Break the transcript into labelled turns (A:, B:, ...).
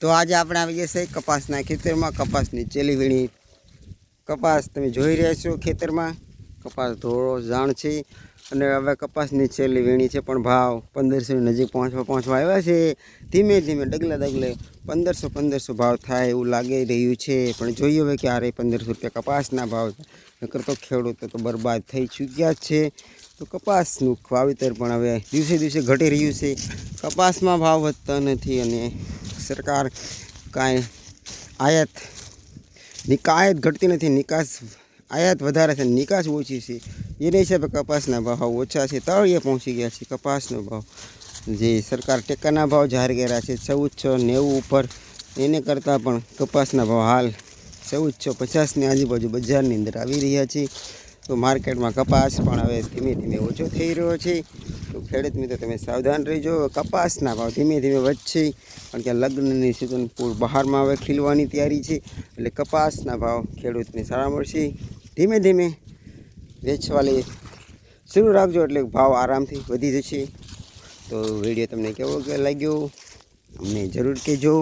A: તો આજે આપણે આવી છે કપાસના ખેતરમાં કપાસની ચેલી વીણી. કપાસ તમે જોઈ રહ્યા છો ખેતરમાં. કપાસ ધોળો જાણ છે અને હવે કપાસની છેલ્લી વીણી છે પણ ભાવ પંદરસોની નજીક પહોંચવા પહોંચવા આવ્યા છે. ધીમે ધીમે ડગલે ડગલે પંદરસો પંદરસો ભાવ થાય એવું લાગી રહ્યું છે. પણ જોઈએ હવે ક્યારે પંદરસો રૂપિયા કપાસના ભાવ નકર તો ખેડૂતો તો બરબાદ થઈ ચૂક્યા છે. તો કપાસનું વાવેતર પણ હવે દિવસે દિવસે ઘટી રહ્યું છે. કપાસમાં ભાવ વધતા નથી અને સરકાર કાંઈ આયાત, નિકાયત ઘટતી નથી, નિકાસ આયાત વધારે છે, નિકાસ ઓછી છે. એને હિસાબે કપાસના ભાવ ઓછા છે, તળિયે પહોંચી ગયા છે, કપાસનો ભાવ. જે સરકાર ટેકાના ભાવ જાહેર કર્યા છે ચૌદ છ નેવું ઉપર. એને કરતાં પણ કપાસના ભાવ હાલ ચૌદ છ પચાસની આજુબાજુ બજારની અંદર આવી રહ્યા છે. તો માર્કેટમાં કપાસ પણ હવે ધીમે ધીમે ઓછો થઈ રહ્યો છે. તો ખેડૂત મિત્રો, તમે સાવધાન રહેજો. કપાસના ભાવ ધીમે ધીમે વધશે. કારણ કે લગ્નની સિઝન પૂર બહારમાં હવે ખીલવાની તૈયારી છે. એટલે કપાસના ભાવ ખેડૂતને સારા મળશે. ધીમે ધીમે વેચવાલી શરૂ રાખજો એટલે ભાવ આરામથી વધી જશે. તો વીડિયો તમને કેવો લાગ્યો? અમને જરૂર કહેજો.